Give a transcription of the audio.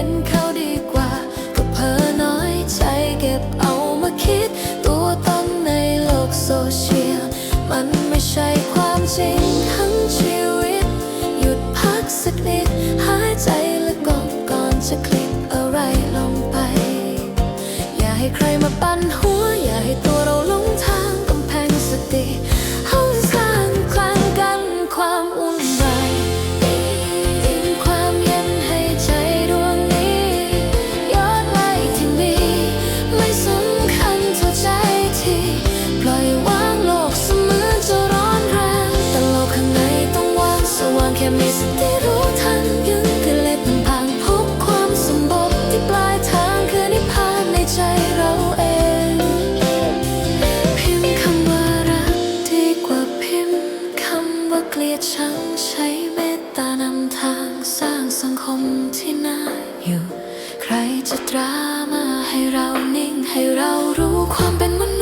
ห็นเขาดีกว่า ก็เพอน้อยใจเก็บเอามาคิด ตัวตนในโลกโซเชียล มันไม่ใช่ความจริงทั้งชีวิต หยุดพักสักนิด มีสติรู้ทันยืนกิเลสมันพังพบความสมบูรณ์ที่ปลายทางคือนิพพานในใจเราเอง พิมพ์คำว่ารักดีกว่าพิมพ์คำว่าเกลียดชังใช้เมตตานำทางสร้างสังคมที่น่าอยู่ ใครจะตรามาให้เรานิ่งให้เรารู้ความเป็นมนุษย์